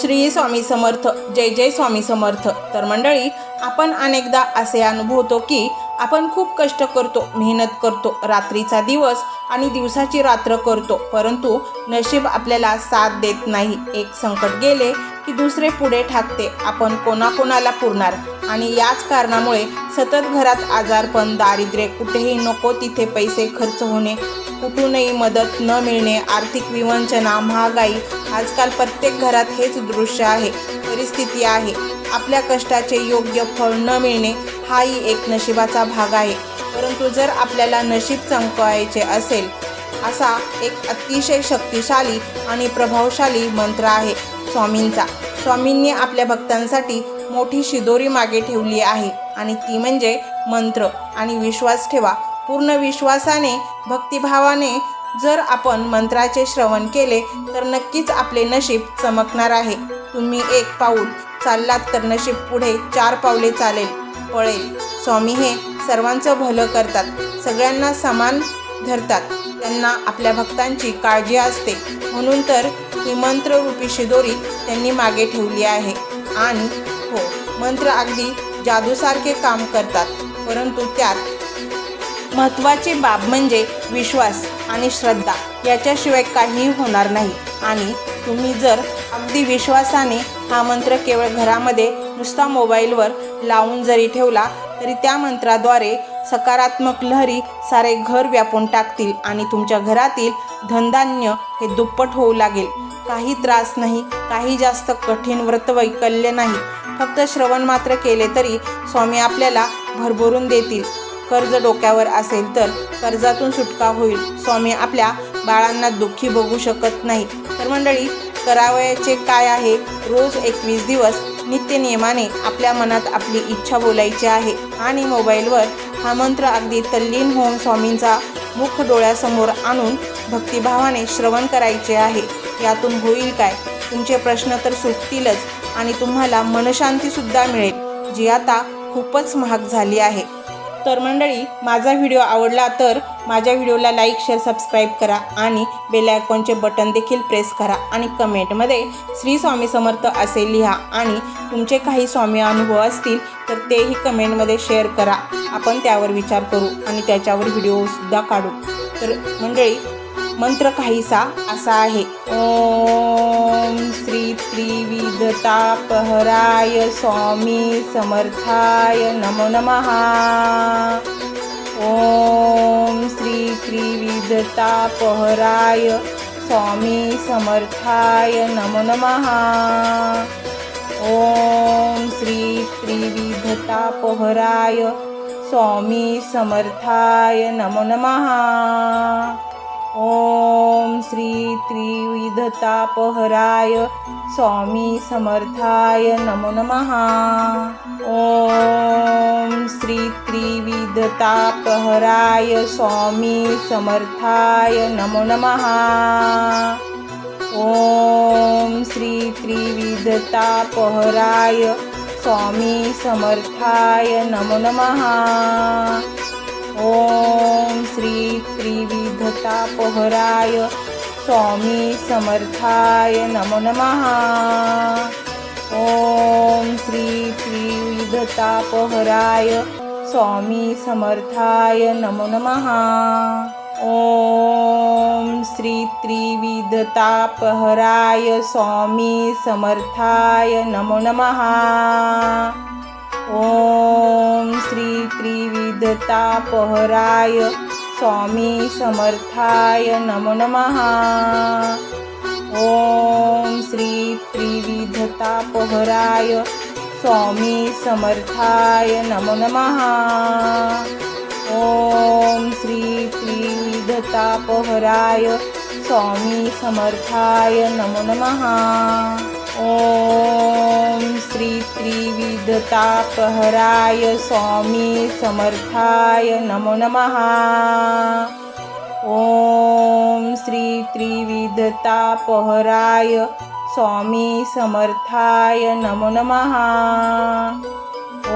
श्री स्वामी समर्थ जय जय स्वामी समर्थ. तर मंडळी आपण अनेकदा असे अनुभवतो की आपण खूप कष्ट करतो मेहनत करतो रात्रीचा दिवस आणि दिवसाची रात्र करतो. परंतु नशीब आपल्याला साथ देत नाही. एक संकट गेले की दुसरे पुढे ठाकते. आपण कोणाकोणाला पुरणार? आणि याच कारणामुळे सतत घरात आजारपण दारिद्र्य कुठेही नको तिथे पैसे खर्च होणे कुठूनही मदत न मिळणे आर्थिक विवंचना महागाई आजकाल प्रत्येक घरात हेच दृश्य आहे. परिस्थिती आहे. आपल्या कष्टाचे योग्य फळ न मिळणे हाही एक नशिबाचा भाग आहे. परंतु जर आपल्याला नशीब चमकवायचे असेल असा एक अतिशय शक्तिशाली आणि प्रभावशाली मंत्र आहे स्वामींचा. स्वामींनी आपल्या भक्तांसाठी मोठी शिदोरी मागे ठेवली आहे आणि ती म्हणजे मंत्र आणि विश्वास ठेवा. पूर्ण विश्वासाने भक्तिभावाने जर आपण मंत्राचे श्रवण केले तर नक्कीच आपले नशीब चमकणार आहे. तुम्ही एक पाऊल चाललात तर नशीब पुढे चार पावले चालेल पळेल. स्वामी हे सर्वांचं भलं करतात. सगळ्यांना समान धरतात. त्यांना आपल्या भक्तांची काळजी असते. म्हणून तर ही मंत्ररूपी शिदोरी त्यांनी मागे ठेवली आहे. आणि हो मंत्र अगदी जादूसारखे काम करतात. परंतु त्यात महत्त्वाची बाब म्हणजे विश्वास आणि श्रद्धा. याच्याशिवाय काहीही होणार नाही. आणि तुम्ही जर अगदी विश्वासाने हा मंत्र केवळ घरामध्ये नुसता मोबाईलवर लावून जरी ठेवला तरी त्या मंत्राद्वारे सकारात्मक लहरी सारे घर व्यापून टाकतील आणि तुमच्या घरातील धनधान्य हे दुप्पट होऊ लागेल. काही त्रास नाही काही जास्त कठीण व्रत वैकल्य नाही. फक्त श्रवण मात्र केले तरी स्वामी आपल्याला भरभरून देतील. कर्ज डोक्यावर असेल तर कर्जातून सुटका होईल. स्वामी आपल्या बाळांना दुःखी बघू शकत नाही. तर मंडळी करावयाचे काय आहे? रोज एकवीस दिवस नित्यनियमाने आपल्या मनात आपली इच्छा बोलायची आहे. आणि मोबाईलवर हा मंत्र अगदी तल्लीन होऊन स्वामींचा मुख डोळ्यासमोर आणून भक्तिभावाने श्रवण करायचे आहे. यातून होईल काय? तुमचे प्रश्न तर सुटतीलच आणि तुम्हाला मनशांतीसुद्धा मिळेल जी आता खूपच महाग झाली आहे. तर मंडळी माझा व्हिडिओ आवडला तर माझ्या व्हिडिओला लाईक शेअर सबस्क्राईब करा आणि बेल आयकॉनचे बटन देखील प्रेस करा आणि कमेंटमध्ये श्री स्वामी समर्थ असे लिहा आणि तुमचे काही स्वामी अनुभव असतील तर तेही कमेंटमध्ये शेअर करा. आपण त्यावर विचार करू आणि त्याच्यावर व्हिडिओसुद्धा काढू. तर मंडळी मंत्र काहीसा असा आहे. ओम श्री त्रिविधतापहराय स्वामी समर्थाय नमो नमहा ओम श्री त्रिविधतापहराय स्वामी समर्थाय नमो नमहा ओम श्री त्रिविधतापहराय स्वामी समर्थाय नमो नमहा ओम श्री त्रिविधतापहराय स्वामी समर्थाय नमो नमः। ओम श्री त्रिविधतापहराय स्वामी समर्थाय नमो नमः। ओम श्री त्रिविधतापहराय स्वामी समर्थाय नमो नमः। ओम श्री त्रिविधतापहराय स्वामी समर्थाय नमो नमः। ओम श्री त्रिविधतापहराय स्वामी समर्थाय नमो नमः। ओम श्री त्रिविधतापहराय स्वामी समर्थाय नमो नमः। ओम श्री त्रिविधतापहराय स्वामी समर्थाय नमो नमः। ओम श्री त्रिविधतापहराय स्वामी समर्थाय नमो नमः। ओम श्री त्रिविधतापहराय स्वामी समर्थाय नमो नमः। ओम श्री त्रिविधतापहराय स्वामी समर्थाय नमो नमः। ओम श्री त्रिविधतापहराय स्वामी समर्थाय नमो नमः।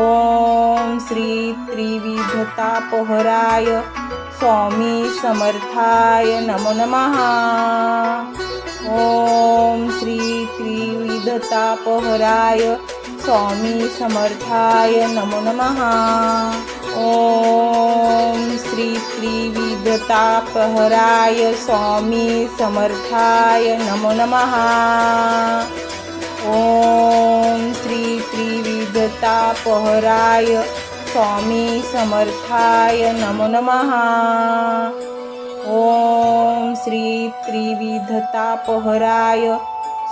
ओम श्री त्रिविधतापहराय स्वामी समर्थाय नमो नमः। ओम श्री त्रिविधतापहराय स्वामी समर्थाय नमो नमः। ॐ श्री त्रिविधतापहराय स्वामी समर्थाय नमो नमः। ॐ श्री त्रिविधतापहराय स्वामी समर्थाय नमो नमः। ॐ श्री त्रिविधतापहराय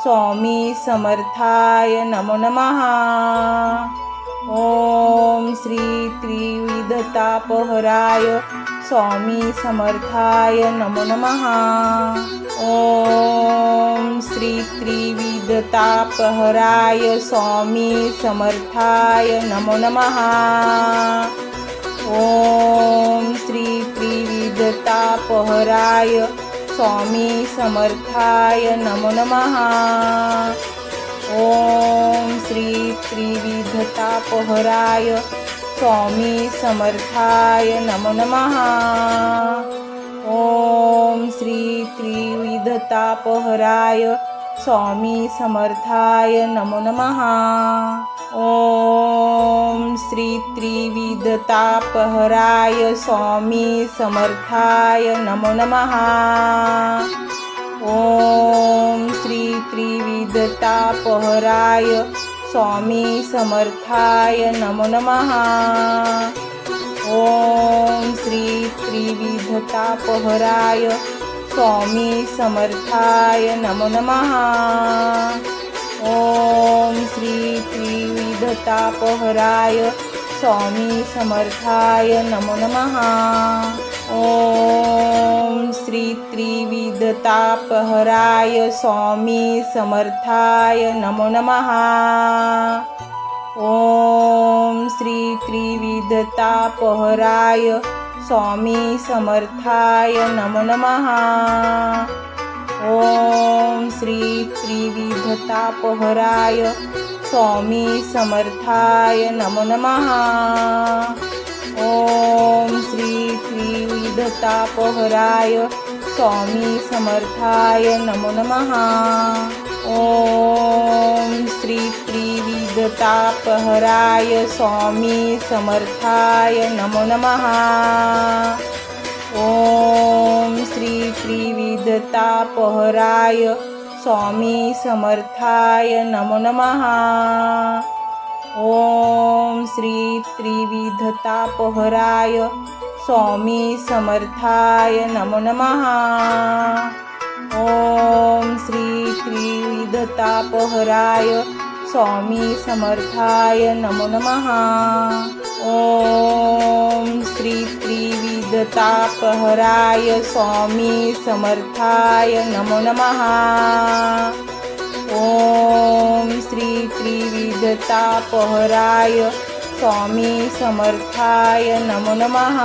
स्वामी समर्थाय नमो नमः। ॐ श्री त्रिविधतापहराय स्वामी समर्थाय नमो नमः। ॐ श्री त्रिविधतापहराय स्वामी समर्थाय नमो नमः। ॐ श्री त्रिविधतापहराय स्वामी समर्थाय नमो नमः. ॐ श्री त्रिविधतापहराय स्वामी समर्थाय नमो नमः. ॐ श्री त्रिविधतापहराय स्वामी समर्थाय नमो नमः. ॐ श्री त्रिविधतापहराय स्वामी समर्थाय नमो नमः. ॐ श्री त्रिविधतापहराय स्वामी समर्थाय नमो नमः. ॐ श्री त्रिविधतापहराय स्वामी समर्थाय नमो नमः. ॐ श्री त्रिविधतापहराय स्वामी समर्थाय नमो नमः. ॐ श्री त्रिविधतापहराय स्वामी समर्थाय नमो नमः. ॐ श्री त्रिविधतापहराय स्वामी समर्थाय नमो नमः। ॐ श्री त्रिविधतापहराय स्वामी समर्थाय नमो नमः। ॐ श्री त्रिविधतापहराय स्वामी समर्थाय नमो नमः। ॐ श्री त्रिविधतापहराय स्वामी समर्थाय नमो नमः। ॐ श्री त्रिविधतापहराय स्वामी समर्थाय नमो नमः। ॐ श्री त्रिविधतापहराय स्वामी समर्थाय नमो नमः। ॐ श्री त्रिविधतापहराय स्वामी समर्थाय नमो नमः. ॐ श्री त्रिविधतापहराय स्वामी समर्थाय नमो नमः. ॐ श्री त्रिविधतापहराय स्वामी समर्थाय नमो नमः.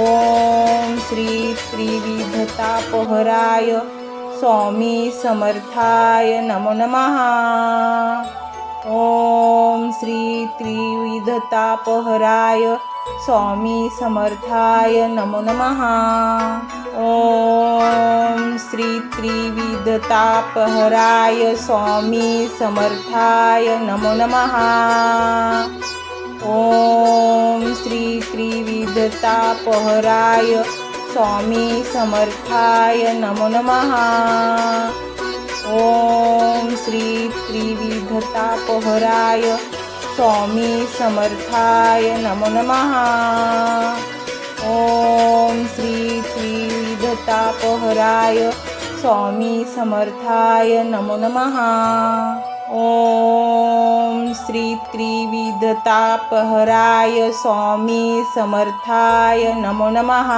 ॐ श्री त्रिविधतापहराय स्वामी समर्थाय नमो नमः. ॐ श्री त्रिविधतापहराय स्वामी समर्थाय नमो नमः. ॐ श्री त्रिविधतापहराय स्वामी समर्थाय नमो नमः. ॐ श्री त्रिविधतापहराय स्वामी समर्थाय नमो नमः. ॐ श्री त्रिविधतापहराय स्वामी समर्थाय नमो नमः. ॐ श्री त्रिविधतापहराय स्वामी समर्थाय नमो नमः. ॐ श्री त्रिविधतापहराय स्वामी समर्थाय नमो नमः।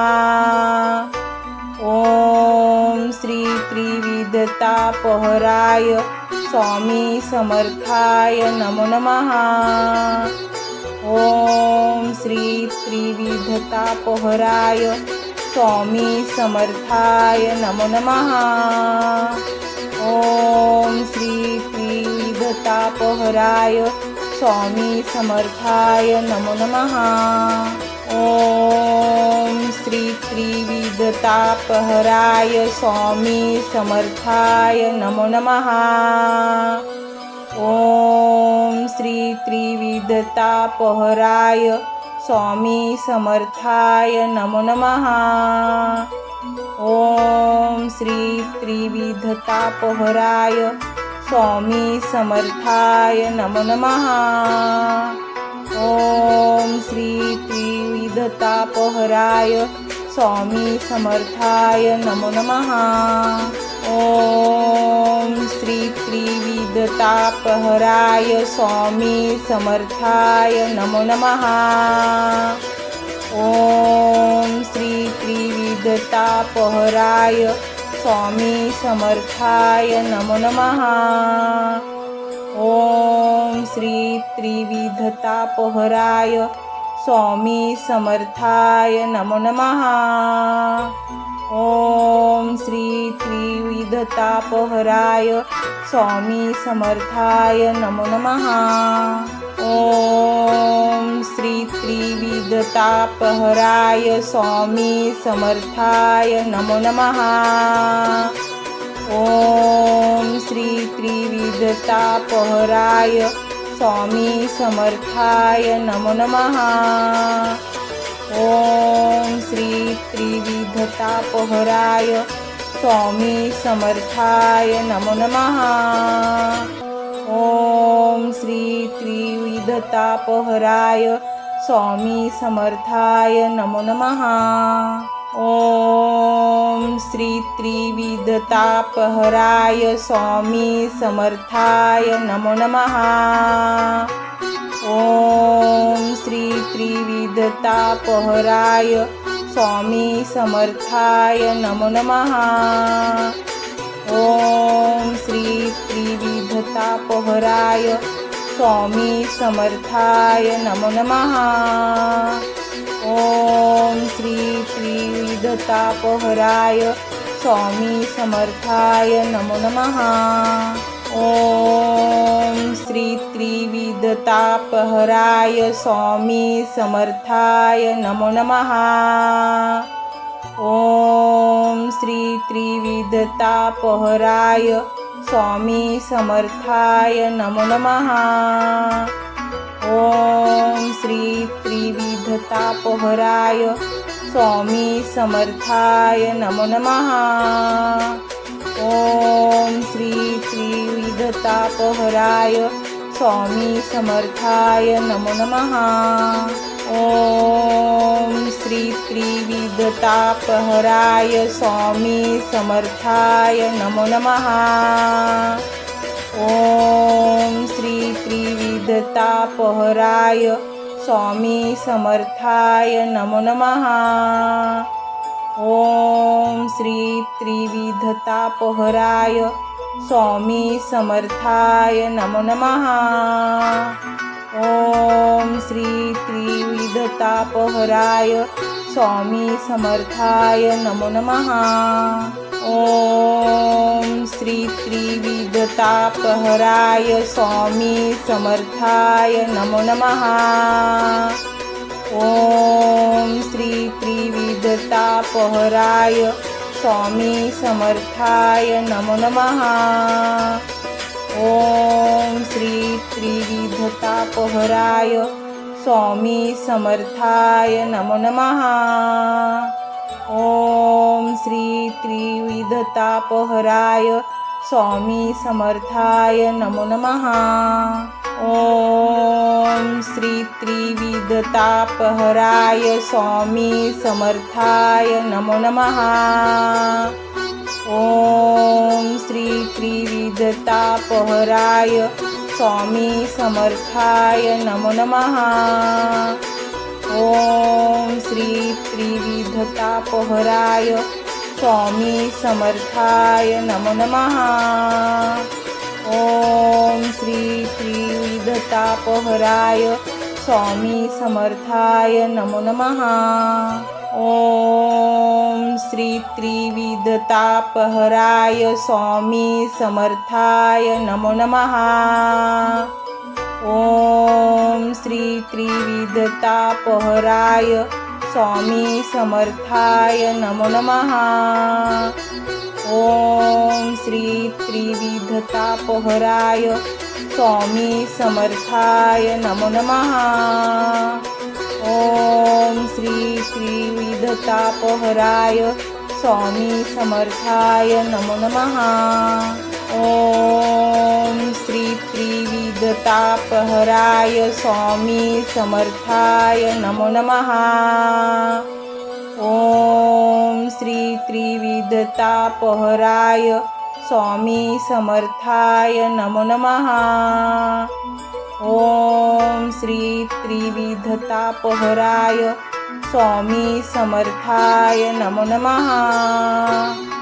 ॐ श्री त्रिविधतापहराय स्वामी समर्थाय नमो नमः। ॐ श्री त्रिविधतापहराय स्वामी समर्थाय नमो नमः। ॐ तापहराय स्वामी समर्थाय नमो नमः। ॐ श्री त्रिविधतापहराय स्वामी समर्थाय नमो नमः। ॐ श्री त्रिविधतापहराय स्वामी समर्थाय नमो नमः। ॐ श्री त्रिविधतापहराय स्वामी समर्थाय नमो नमः. ॐ श्री त्रिविधतापहराय स्वामी समर्थाय नमो नमः. ॐ श्री त्रिविधतापहराय स्वामी समर्थाय नमो नमः. ॐ श्री त्रिविधतापहराय स्वामी समर्थाय नमो नमः. ॐ श्री त्रिविधतापहराय स्वामी समर्थाय नमो नमः. ॐ श्री त्रिविधतापहराय स्वामी समर्थाय नमो नमः. ॐ श्री पहराय स्वामी समर्थाय नमो नमः। ॐ श्री त्रिविधतापहराय स्वामी समर्थाय नमो नमः। ॐ श्री त्रिविधतापहराय स्वामी समर्थाय नमो नमः। ॐ श्री त्रिविधतापहराय स्वामी समर्थाय नमो नमः. ॐ श्री त्रिविधतापहराय स्वामी समर्थाय नमो नमः. ॐ श्री त्रिविधतापहराय स्वामी समर्थाय नमो नमः. ॐ श्री त्रिविधतापहराय स्वामी समर्थाय नमो नमः. ॐ श्री त्रिविधतापहराय स्वामी समर्थाय नमो नमः. ॐ श्री त्रिविधतापहराय स्वामी समर्थाय नमो नमः. ॐ श्री त्रिविधतापहराय स्वामी समर्थाय नमो नमः. ॐ श्री त्रिविधतापहराय स्वामी समर्थाय नमो नमः. ॐ श्री त्रिविधतापहराय स्वामी समर्थाय नमो नमः. ॐ श्री त्रिविधतापहराय स्वामी समर्थाय नमो नमः. ॐ श्री त्रिविधतापहराय स्वामी समर्थाय नमो नमः. ॐ श्री त्रिविधतापहराय स्वामी समर्थाय नमो नमः. ॐ श्री त्रिविधतापहराय स्वामी समर्थाय नमो नमः. ॐ श्री त्रिविधतापहराय स्वामी समर्थाय नमो नमः. ॐ श्री त्रिविधतापहराय स्वामी समर्थाय नमो नमः. ॐ श्री त्रिविधतापहराय स्वामी समर्थाय नमो नमः. ॐ श्री त्रिविधतापहराय स्वामी समर्थाय नमो नमः. ॐ श्री त्रिविधतापहराय स्वामी समर्थाय नमो नमः। ॐ श्री त्रिविधतापहराय स्वामी समर्थाय नमो नमः। ॐ श्री त्रिविधतापहराय स्वामी समर्थाय नमो नमः। ॐ श्री पदतापहराय स्वामी समर्थाय नमो नमः। ॐ श्री त्रिविधतापहराय स्वामी समर्थाय नमो नमः। ॐ श्री त्रिविधतापहराय स्वामी समर्थाय नमो नमः। ॐ श्री त्रिविधतापहराय स्वामी समर्थाय नमो नमः. ॐ श्री त्रिविधतापहराय स्वामी समर्थाय नमो नमः. ॐ श्री त्रिविधतापहराय स्वामी समर्थाय नमो नमः. ॐ श्री त्रिविधतापहराय स्वामी समर्थाय नमो नमः. ॐ श्री त्रिविधतापहराय स्वामी समर्थाय नमो नमः.